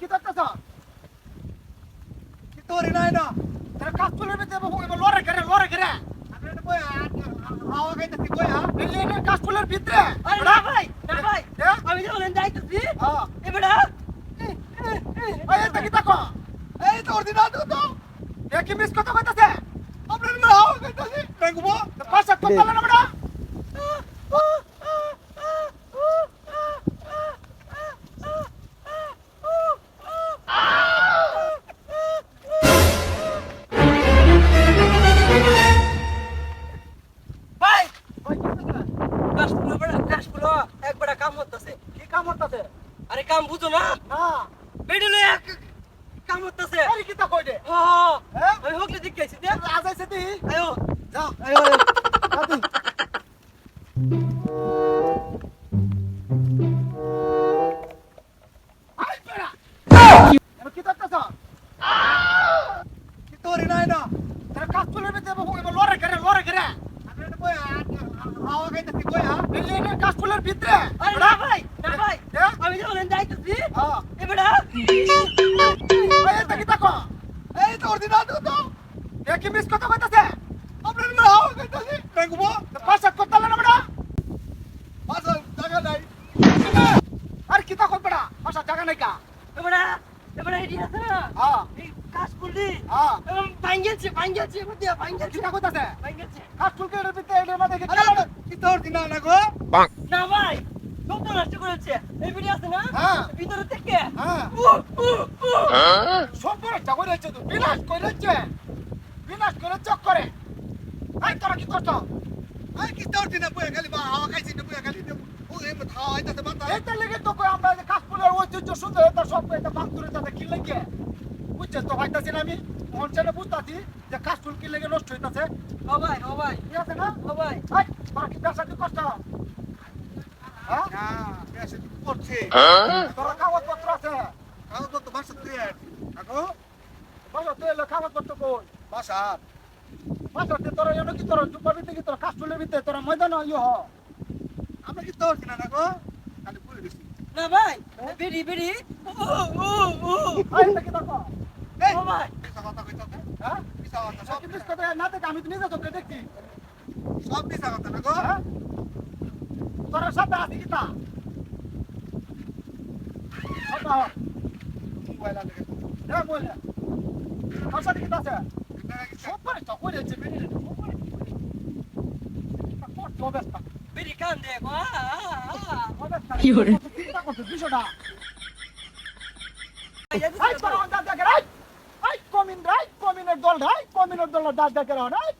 কি করতেছ কি তোরি নাই না? তারা কাজ চলে লড়ে করে লড়ে আমি এটা বই হাওয়া গাইতেছি বই হ্যাঁ এই কাজ চলের ভিতরে। আরে না ভাই না ভাই আমি যখন যাইতেছি এবারে এই এটা কি দেখো? এই তোর দিন আদু তো। মিস কথা কইতাছে? আপনার হাওয়া গাইতেছি। দেখব পাশে তো পালা না একবার কাম হতেছে কি কাম হতাছে আরে কাম বুঝো না। হ্যাঁ। বেডলে এক কাম হতেছে আরে কি তা কই দে হ হ্যাঁ? আমি হোকলে দিকেছি দে। আজ আইছে দি আয়ো। যাও আয়। এই কাজ চলের ভিতরে। আরে না ভাই না ভাই হ্যাঁ আমি যখন যাইতেছি হ্যাঁ। এবারে এই এটা কি দেখো। এই দিন আদু তো। এ কি মিস কথা কইতাছে? আপনার না হাওয়া গাইতেছি দেখব পাশে কথা না বড়া পাশে জায়গা নাই। আর কি তা কইবড়া পাশে জায়গা নাই কা? এবারে এবারে এডি আছে না? হ্যাঁ। এই কাশ হ্যাঁ। এবং ভাঙ্গেছে ভাঙ্গেছে বুঝিয়া কি ভাঙ্গেছে। কইতাছে? ভাঙ্গেছে। কাজ চুলকে এর ভিতরে এর মধ্যে কি তোর দিন না গো? না ভাই সব নষ্ট করেছে। এই ভিডিও আছে না? হ্যাঁ। ভিতরে থেকে। হ্যাঁ। উ উ সম্পূর্ণ চাকরি হচ্ছে তো বিনাশ করেছে। বিনাশ করে চক করে। আই তোরা কি করছ? আই কি তোর দিনে বয়ে খালি বা হাওয়া খাইছি না বয়ে খালি ও এম হাওয়া আইতাতে বাতা এটা লেগে তো কই আমরা যে কাশফুলের ঐতিহ্য সুন্দর এটা সব এটা বাংতুরে তাতে কি লাগে। বুঝছিস তো ভাইতাছি না আমি? মনসানে বুঝতাছি যে কাশফুল কি লেগে নষ্ট হইতাছে। ও ভাই ও ভাই। ঠিক আছে না? ও ভাই। আই কি হ্যাঁ? করছে? তোরা কাগজপত্র আছে। কাকু? তুই এলো কাগজপত্র কই? তোরা কি তোরা কি তোরা ভিতরে তোরা ময়দান ইয়ে হ। আমরা কি তোর কিনা খালি না আই দেখো এই ও ভাই। কথা কইতাছে? হ্যাঁ? মিছা কথা সব সব কিছু কথা না দেখে আমি তো নিজে চোখে দেখছি সব মিছা কথা না গো। হ্যাঁ? তোরা সাথে আছি কি তা? হ মোবাইল আলে হ্যাঁ বলে তোর সাথে কি তা আছে? সব করে তো? করে আছে বেরিয়ে সব করে কত অবস্থা। বিড়ি কান দে আ কি করে? চিন্তা করতে আই তোরা দাঁত দেখে রাই কমিনের দল রাই কমিনের দল ডাক দেখে রাই